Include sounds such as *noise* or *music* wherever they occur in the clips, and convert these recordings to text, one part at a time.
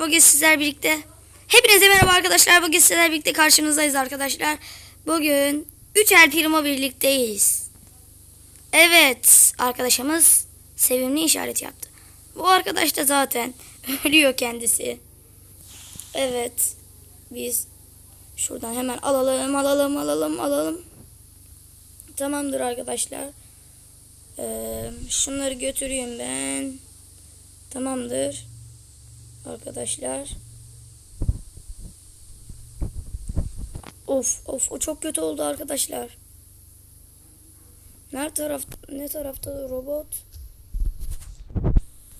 bugün sizler birlikte. Hepinize merhaba arkadaşlar. Bugün sizler birlikte karşınızdayız arkadaşlar. Bugün 3 El Primo birlikteyiz. Evet arkadaşımız sevimli işaret yaptı. Bu arkadaş da zaten *laughs* ölüyor kendisi. Evet biz şuradan hemen alalım alalım alalım alalım. Tamamdır arkadaşlar. Ee, şunları götüreyim ben. Tamamdır. Arkadaşlar. Of of o çok kötü oldu arkadaşlar. Nerede tarafta ne tarafta da robot?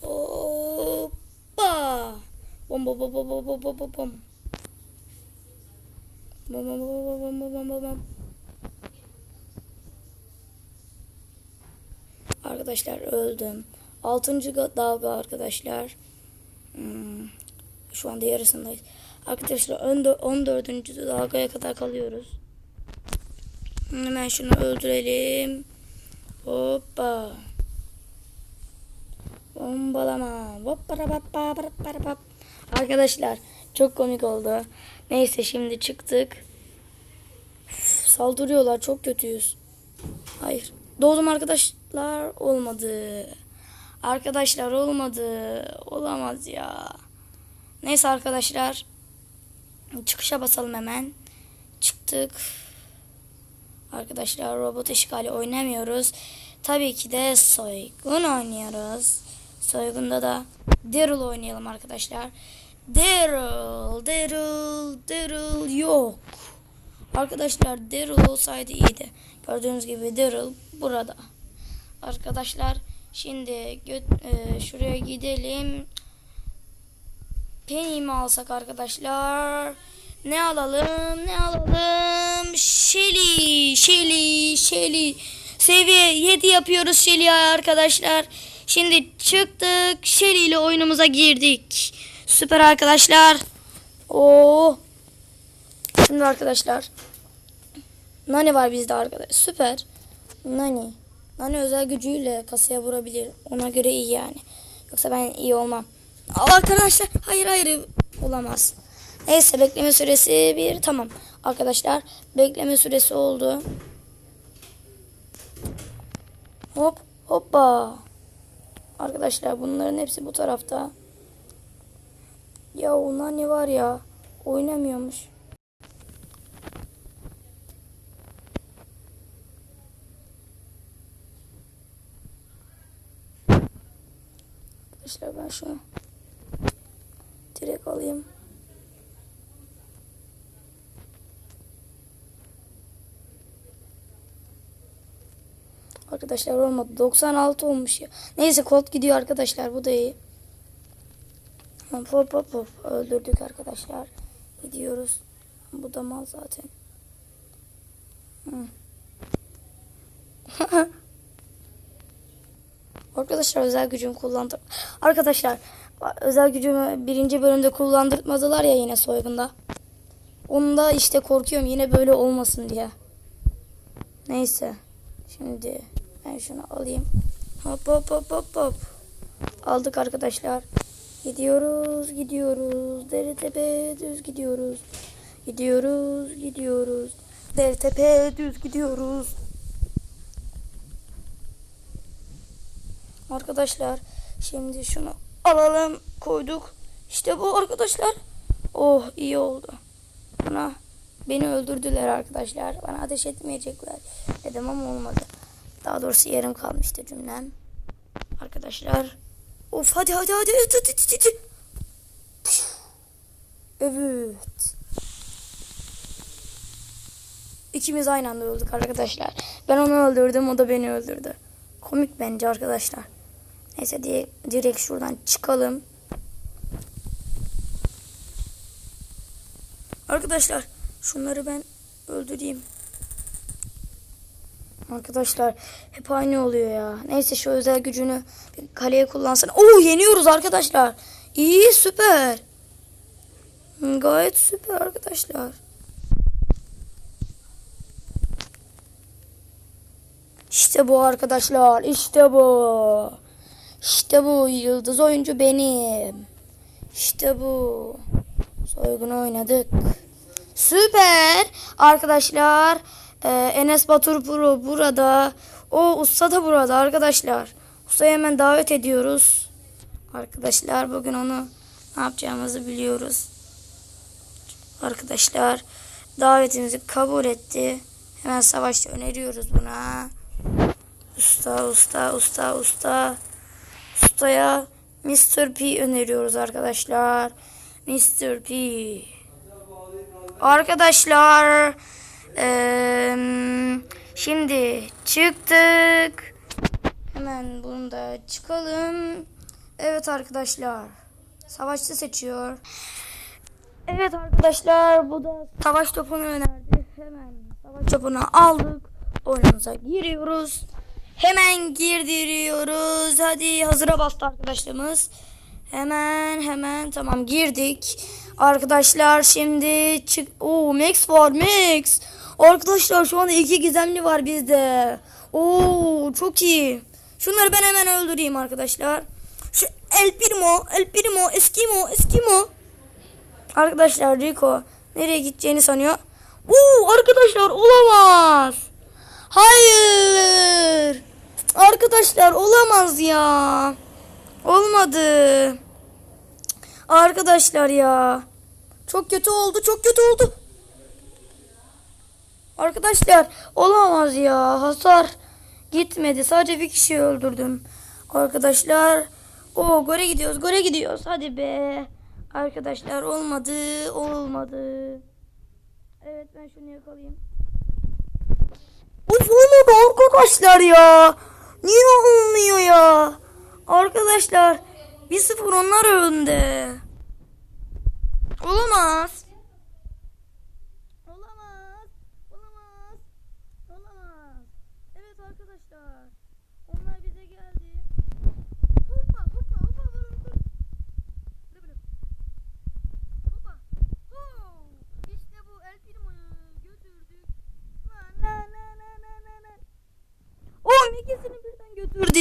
Hoppa! Bom bom bom bom bom bom bom bom. Bom bom bom bom bom bom bom bom. Arkadaşlar öldüm. Altıncı dalga arkadaşlar. Hmm. Şu anda yarısındayız. Arkadaşlar 14. dalgaya kadar kalıyoruz. Hemen şunu öldürelim. Hoppa. Bombalama. Arkadaşlar çok komik oldu. Neyse şimdi çıktık. Saldırıyorlar çok kötüyüz. Hayır. Doğdum arkadaşlar olmadı. Arkadaşlar olmadı. Olamaz ya. Neyse arkadaşlar. Çıkışa basalım hemen. Çıktık. Arkadaşlar robot işgali oynamıyoruz. Tabii ki de soygun oynuyoruz. Soygunda da Daryl oynayalım arkadaşlar. Daryl, Daryl, Daryl yok. Arkadaşlar Daryl olsaydı iyiydi. Gördüğünüz gibi Daryl burada. Arkadaşlar şimdi e, şuraya gidelim. Penny mi alsak arkadaşlar? Ne alalım? Ne alalım? Shelly, Shelly, Shelly. Seviye 7 yapıyoruz Shelly'e arkadaşlar. Şimdi çıktık. Shelly ile oyunumuza girdik. Süper arkadaşlar. Oo. Şimdi arkadaşlar. Nani var bizde arkadaş. Süper. Nani. Nani özel gücüyle kasaya vurabilir. Ona göre iyi yani. Yoksa ben iyi olmam. Arkadaşlar hayır hayır olamaz. Neyse bekleme süresi bir tamam. Arkadaşlar bekleme süresi oldu. Hop hoppa. Arkadaşlar bunların hepsi bu tarafta. Ya onlar ne var ya? Oynamıyormuş. Arkadaşlar ben direkt alayım. Arkadaşlar olmadı. 96 olmuş ya. Neyse kod gidiyor arkadaşlar. Bu da iyi. Hop hop hop hop. Öldürdük arkadaşlar. Gidiyoruz. Bu da mal zaten. *laughs* Arkadaşlar özel gücümü kullandım. Arkadaşlar özel gücümü birinci bölümde kullandırmadılar ya yine soygunda. Onda işte korkuyorum yine böyle olmasın diye. Neyse. Şimdi ben şunu alayım. Hop hop hop hop hop. Aldık arkadaşlar. Gidiyoruz, gidiyoruz. Dere tepe düz gidiyoruz. Gidiyoruz, gidiyoruz. Dere tepe düz gidiyoruz. Arkadaşlar şimdi şunu alalım koyduk. İşte bu arkadaşlar. Oh iyi oldu. Bana beni öldürdüler arkadaşlar. Bana ateş etmeyecekler dedim ama olmadı. Daha doğrusu yarım kalmıştı cümlem. Arkadaşlar. Of hadi hadi hadi hadi hadi hadi. Evet. İkimiz aynı anda öldük arkadaşlar. Ben onu öldürdüm o da beni öldürdü. Komik bence arkadaşlar. Neyse diye direkt şuradan çıkalım. Arkadaşlar şunları ben öldüreyim. Arkadaşlar hep aynı oluyor ya. Neyse şu özel gücünü kaleye kullansın. Oo yeniyoruz arkadaşlar. İyi süper. Gayet süper arkadaşlar. İşte bu arkadaşlar. İşte bu. İşte bu yıldız oyuncu benim. İşte bu. Soygunu oynadık. Süper. Arkadaşlar e, Enes Batur Pro burada. O usta da burada arkadaşlar. Ustayı hemen davet ediyoruz. Arkadaşlar bugün onu ne yapacağımızı biliyoruz. Arkadaşlar davetimizi kabul etti. Hemen savaşta öneriyoruz buna. Usta, usta, usta, usta. Ustaya Mr. P öneriyoruz arkadaşlar. Mr. P. Arkadaşlar eee, şimdi çıktık. Hemen bunu da çıkalım. Evet arkadaşlar. Savaşçı seçiyor. Evet arkadaşlar bu da savaş topunu önerdi. Hemen savaş topunu aldık. Oyunumuza giriyoruz. Hemen girdiriyoruz. Hadi hazıra bastı arkadaşlarımız. Hemen hemen tamam girdik. Arkadaşlar şimdi çık. Oo Max var Max. Arkadaşlar şu anda iki gizemli var bizde. Oo çok iyi. Şunları ben hemen öldüreyim arkadaşlar. Şu El Primo, El Primo, Eskimo, Eskimo. Arkadaşlar Rico nereye gideceğini sanıyor. Oo arkadaşlar olamaz. Hayır. Arkadaşlar olamaz ya. Olmadı. Arkadaşlar ya. Çok kötü oldu. Çok kötü oldu. Arkadaşlar olamaz ya. Hasar gitmedi. Sadece bir kişiyi öldürdüm. Arkadaşlar. O gore gidiyoruz. Gore gidiyoruz. Hadi be. Arkadaşlar olmadı. Olmadı. Evet ben şunu yakalayayım. Olmadı arkadaşlar ya. Niye olmuyor ya? Arkadaşlar 1-0 onlar önde. Olamaz. Olamaz. Olamaz. Olamaz. Evet arkadaşlar.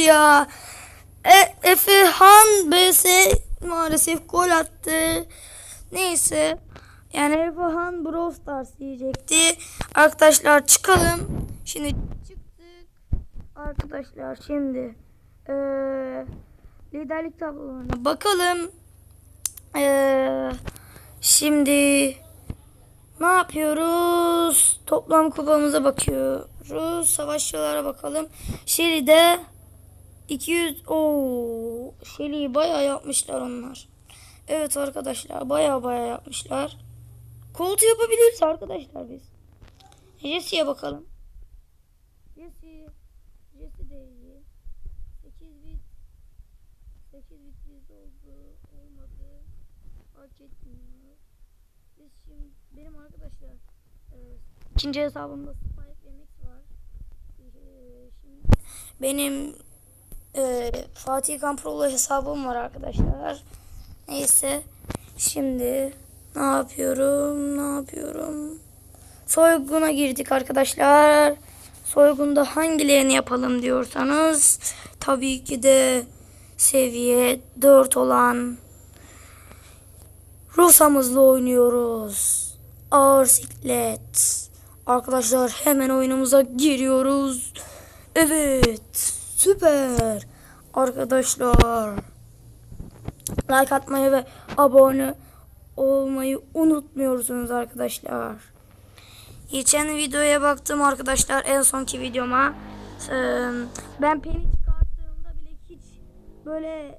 Ya. E, Efe Han BS maalesef gol attı. Neyse. Yani Efe Han Brawl Stars diyecekti. Arkadaşlar çıkalım. Şimdi çıktık. Arkadaşlar şimdi eee liderlik tablolarına bakalım. Eee şimdi ne yapıyoruz? Toplam kupamıza bakıyoruz. Savaşçılara bakalım. Şili'de 200 o Şili'yi bayağı yapmışlar onlar. Evet arkadaşlar bayağı bayağı yapmışlar. Koltu yapabiliriz arkadaşlar biz. Jesse'ye bakalım. Jesse Jesse de iyi. 8 bit 8 bit biz oldu. Olmadı. Hak etmiyor. Biz şimdi benim arkadaşlar e, ikinci hesabımda Spike MX var. E, şimdi benim e, Fatih Kamproğlu hesabım var arkadaşlar. Neyse. Şimdi ne yapıyorum? Ne yapıyorum? Soyguna girdik arkadaşlar. Soygunda hangilerini yapalım diyorsanız tabii ki de seviye 4 olan Rusamızla oynuyoruz. Ağır siklet. Arkadaşlar hemen oyunumuza giriyoruz. Evet. Süper. Arkadaşlar. Like atmayı ve abone olmayı unutmuyorsunuz arkadaşlar. Geçen videoya baktım arkadaşlar en sonki videoma. Ben peni çıkarttığımda bile hiç böyle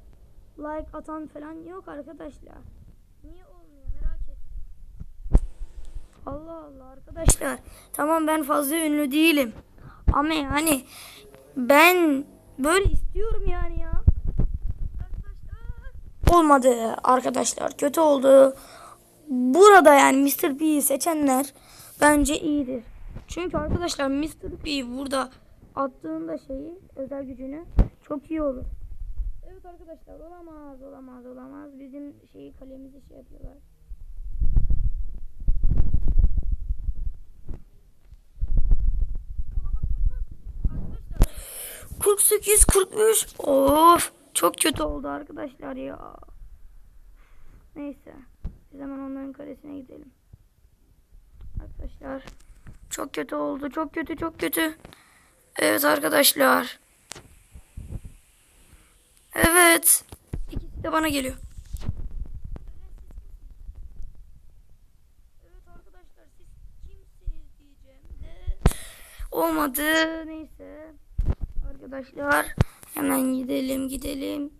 like atan falan yok arkadaşlar. Niye olmuyor merak ettim. Allah Allah arkadaşlar. Tamam ben fazla ünlü değilim. Ama yani ben böyle istiyorum yani ya. Olmadı arkadaşlar. Kötü oldu. Burada yani Mr. P'yi seçenler bence iyidir. Çünkü arkadaşlar Mr. P burada attığında şeyi özel gücünü çok iyi olur. Evet arkadaşlar olamaz olamaz olamaz. Bizim şeyi kalemizi şey yapıyorlar. 48 43 of çok kötü oldu arkadaşlar ya. Neyse. Biz hemen onların kalesine gidelim. Arkadaşlar. Çok kötü oldu. Çok kötü çok kötü. Evet arkadaşlar. Evet. İkisi de bana geliyor. Olmadı. Neyse. Arkadaşlar hemen gidelim gidelim.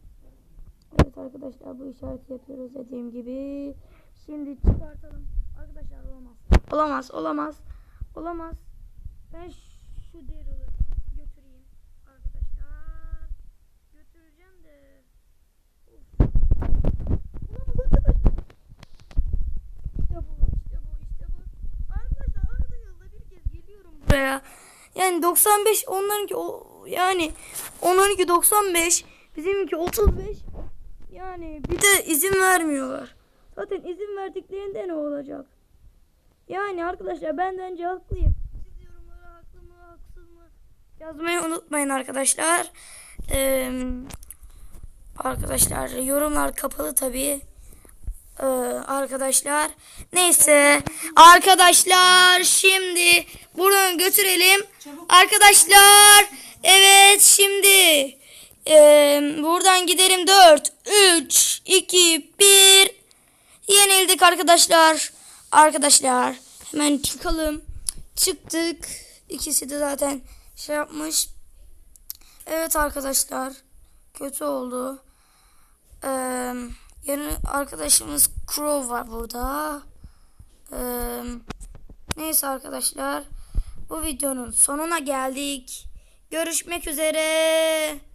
Evet arkadaşlar bu işareti yapıyoruz dediğim gibi. Şimdi çıkartalım. Arkadaşlar olamaz. Olamaz olamaz. Olamaz. Ben şu Daryl'ı götüreyim. Arkadaşlar. Götüreceğim de. İşte bu işte bu işte bu. Arkadaşlar arada yılda bir kez geliyorum buraya. Yani 95 onlarınki o yani onlarınki 95 bizimki 35 yani bir de izin vermiyorlar. Zaten izin verdiklerinde ne olacak? Yani arkadaşlar ben de önce haklıyım. Siz yorumlara haklı mı haksız mı yazmayı unutmayın arkadaşlar. Ee, arkadaşlar yorumlar kapalı tabii. Ee, arkadaşlar. Neyse. Arkadaşlar şimdi buradan götürelim. Arkadaşlar. Evet şimdi. ee, buradan gidelim 4, 3, 2, 1. Yenildik arkadaşlar. Arkadaşlar hemen çıkalım. Çıktık. İkisi de zaten şey yapmış. Evet arkadaşlar. Kötü oldu. Ee, yarın arkadaşımız Crow var burada. Ee, neyse arkadaşlar. Bu videonun sonuna geldik. Görüşmek üzere.